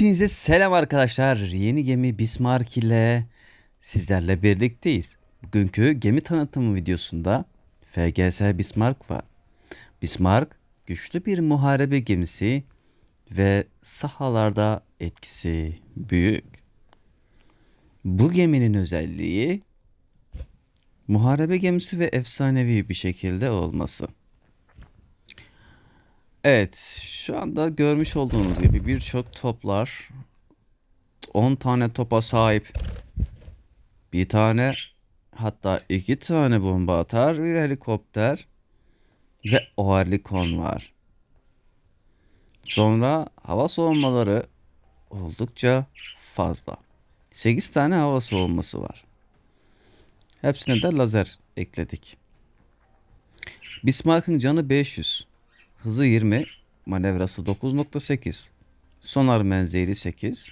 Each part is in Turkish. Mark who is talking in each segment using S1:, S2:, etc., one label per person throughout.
S1: Hepinize selam arkadaşlar. Yeni gemi Bismarck ile sizlerle birlikteyiz. Bugünkü gemi tanıtımı videosunda FGS Bismarck var. Bismarck güçlü bir muharebe gemisi ve sahalarda etkisi büyük. Bu geminin özelliği muharebe gemisi ve efsanevi bir şekilde olması. Evet, şu anda görmüş olduğunuz gibi birçok toplar 10 tane topa sahip. Bir tane hatta iki tane bomba atar bir helikopter ve oerlikon var. Sonra hava soğumaları oldukça fazla. 8 tane hava soğuması var. Hepsine de lazer ekledik. Bismarck'ın canı 500. Hızı 20, manevrası 9.8, sonar menzili 8.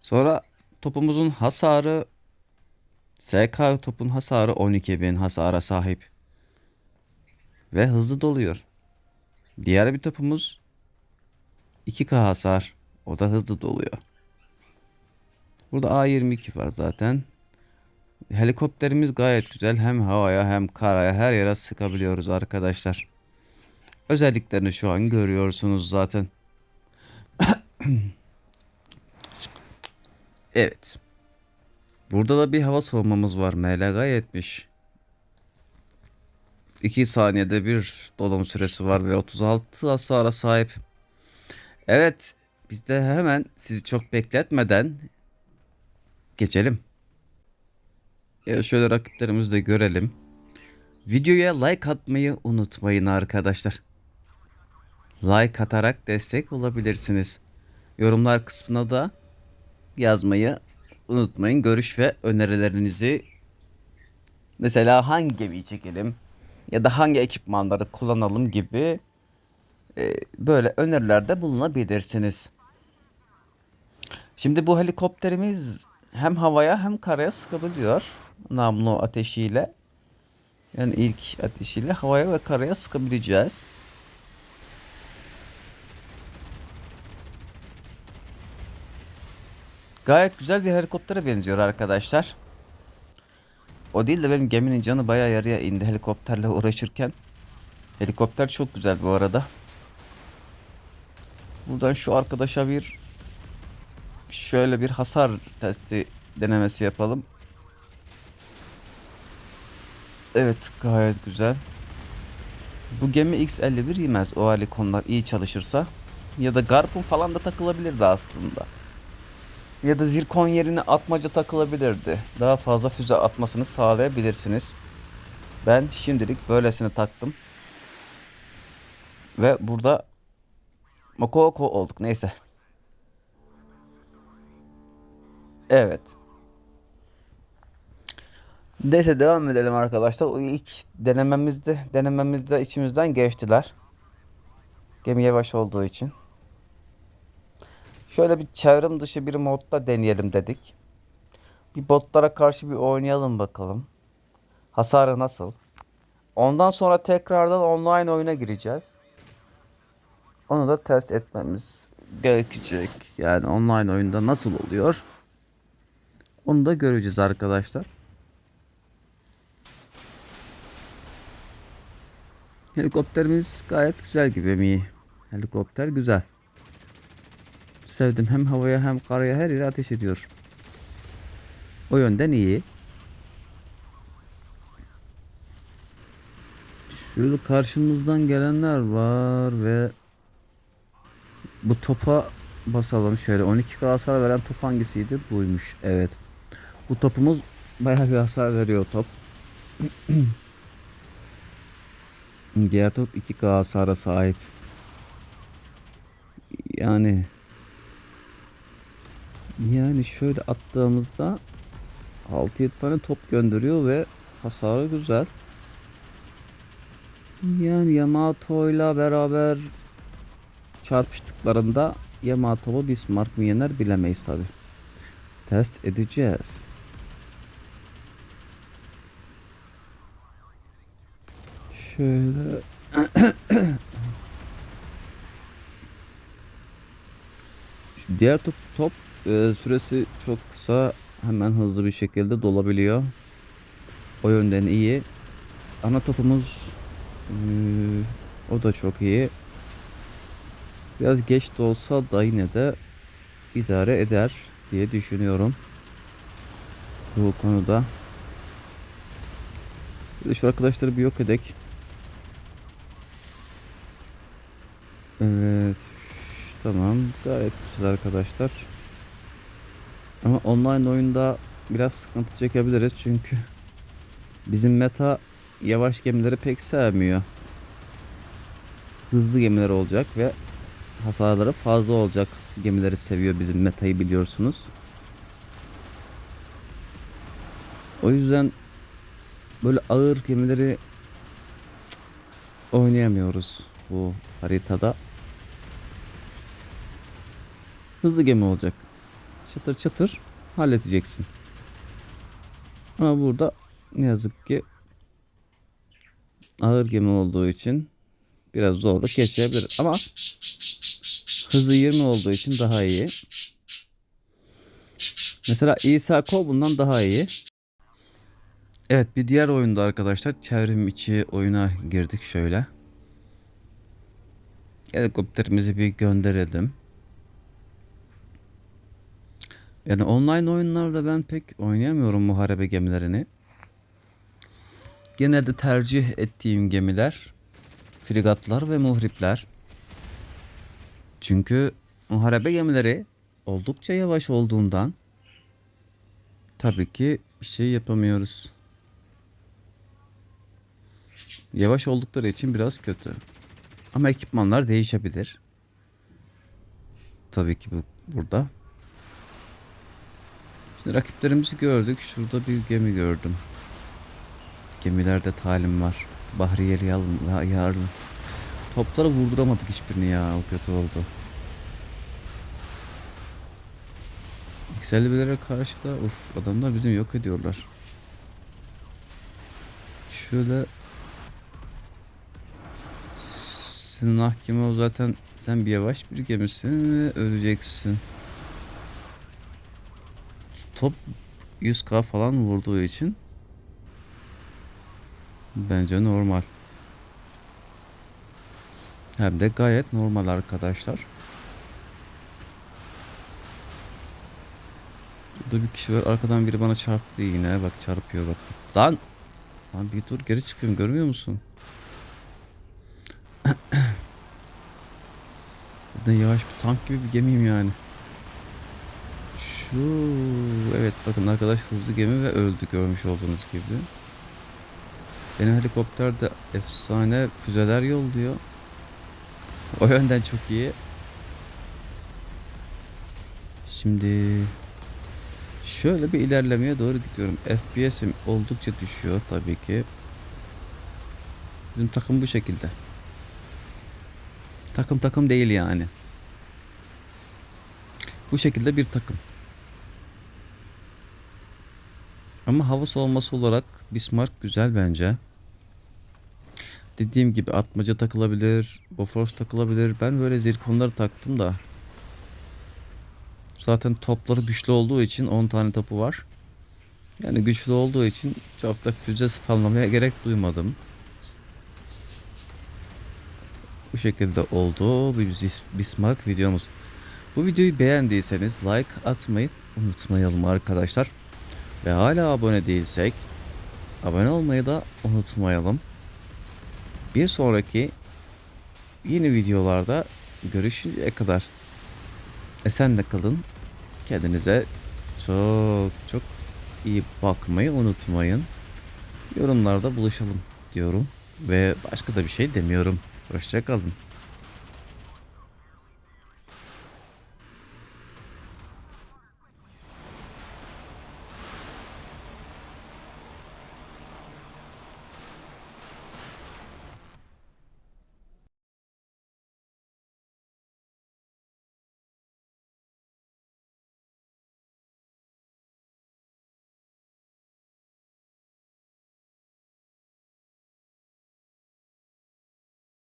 S1: Sonra topumuzun hasarı SK topun hasarı 12.000 hasara sahip ve hızlı doluyor. Diğer bir topumuz 2K hasar. O da hızlı doluyor. Burada A22 var zaten. Helikopterimiz gayet güzel. Hem havaya hem karaya her yere sıkabiliyoruz arkadaşlar. Özelliklerini şu an görüyorsunuz zaten. evet. Burada da bir hava soğumamız var. MLG 70. 2 saniyede bir dolum süresi var ve 36 hasara sahip. Evet. Biz de hemen sizi çok bekletmeden geçelim. Şöyle rakiplerimizi de görelim. Videoya like atmayı unutmayın arkadaşlar. Like atarak destek olabilirsiniz. Yorumlar kısmına da yazmayı unutmayın. Görüş ve önerilerinizi mesela hangi gemiyi çekelim ya da hangi ekipmanları kullanalım gibi e, böyle önerilerde bulunabilirsiniz. Şimdi bu helikopterimiz hem havaya hem karaya sıkabiliyor namlu ateşiyle. Yani ilk ateşiyle havaya ve karaya sıkabileceğiz. Gayet güzel bir helikoptere benziyor arkadaşlar. O değil de benim geminin canı bayağı yarıya indi helikopterle uğraşırken. Helikopter çok güzel bu arada. Buradan şu arkadaşa bir şöyle bir hasar testi denemesi yapalım. Evet gayet güzel. Bu gemi X51 yemez o alikonlar iyi çalışırsa. Ya da Garpun falan da takılabilirdi aslında. Ya da zirkon yerine atmaca takılabilirdi. Daha fazla füze atmasını sağlayabilirsiniz. Ben şimdilik böylesini taktım. Ve burada Mokoko olduk neyse. Evet. Neyse devam edelim arkadaşlar. O ilk denememizde denememizde içimizden geçtiler. Gemi yavaş olduğu için. Şöyle bir çevrim dışı bir modda deneyelim dedik. Bir botlara karşı bir oynayalım bakalım. Hasarı nasıl? Ondan sonra tekrardan online oyuna gireceğiz. Onu da test etmemiz gerekecek. Yani online oyunda nasıl oluyor? Onu da göreceğiz arkadaşlar. Helikopterimiz gayet güzel gibi mi? Helikopter güzel. Sevdim hem havaya hem karaya her yere ateş ediyor. O yönden iyi. Şöyle karşımızdan gelenler var ve bu topa basalım şöyle 12 hasar veren top hangisiydi? Buymuş. Evet. Bu topumuz bayağı bir hasar veriyor top. Diğer top 2K hasara sahip. Yani yani şöyle attığımızda 6-7 tane top gönderiyor ve hasarı güzel. Yani Yamato ile beraber çarpıştıklarında Yamato'yu Bismarck mı yener bilemeyiz tabi. Test edeceğiz. Şöyle Diğer top, top e, süresi çok kısa hemen hızlı bir şekilde dolabiliyor. O yönden iyi. Ana topumuz e, o da çok iyi. Biraz geç de olsa da yine de idare eder diye düşünüyorum. Bu konuda. Şu arkadaşları bir yok edek. Evet. Tamam. Gayet güzel arkadaşlar. Ama online oyunda biraz sıkıntı çekebiliriz çünkü bizim meta yavaş gemileri pek sevmiyor. Hızlı gemiler olacak ve hasarları fazla olacak gemileri seviyor bizim metayı biliyorsunuz. O yüzden böyle ağır gemileri oynayamıyoruz bu haritada. Hızlı gemi olacak. Çatır çatır halledeceksin. Ama burada ne yazık ki ağır gemi olduğu için biraz zorluk yaşayabilir. Ama hızı 20 olduğu için daha iyi. Mesela İsa Kol bundan daha iyi. Evet bir diğer oyunda arkadaşlar çevrim içi oyuna girdik şöyle. Helikopterimizi bir gönderelim. Yani online oyunlarda ben pek oynayamıyorum muharebe gemilerini. Genelde tercih ettiğim gemiler frigatlar ve muhripler. Çünkü muharebe gemileri oldukça yavaş olduğundan tabii ki bir şey yapamıyoruz. Yavaş oldukları için biraz kötü. Ama ekipmanlar değişebilir. Tabii ki bu burada. Şimdi rakiplerimizi gördük. Şurada bir gemi gördüm. Gemilerde talim var. Bahriyeli yalın, yarın. Topları vurduramadık hiçbirini ya. O kötü oldu. XLB'lere karşı da uf adamlar bizim yok ediyorlar. Şöyle senin ahkeme o zaten sen bir yavaş bir gemisin ve öleceksin. Top 100k falan vurduğu için bence normal. Hem de gayet normal arkadaşlar. Burada bir kişi var. Arkadan biri bana çarptı yine. Bak çarpıyor bak. Lan! Lan bir dur geri çıkıyorum görmüyor musun? Ben yavaş bir tank gibi bir gemiyim yani. Şu evet bakın arkadaş hızlı gemi ve öldü görmüş olduğunuz gibi. Benim helikopter de efsane füzeler yolluyor. O yönden çok iyi. Şimdi şöyle bir ilerlemeye doğru gidiyorum. FPS'im oldukça düşüyor tabii ki. Bizim takım bu şekilde. Takım takım değil yani. Bu şekilde bir takım. Ama hava savunması olarak Bismarck güzel bence. Dediğim gibi atmaca takılabilir, Bofors takılabilir. Ben böyle zirkonları taktım da. Zaten topları güçlü olduğu için 10 tane topu var. Yani güçlü olduğu için çok da füze spamlamaya gerek duymadım. Bu şekilde oldu Bis- Bismarck videomuz. Bu videoyu beğendiyseniz like atmayı unutmayalım arkadaşlar. Ve hala abone değilsek abone olmayı da unutmayalım. Bir sonraki yeni videolarda görüşünceye kadar esenle kalın. Kendinize çok çok iyi bakmayı unutmayın. Yorumlarda buluşalım diyorum ve başka da bir şey demiyorum. Hoşçakalın.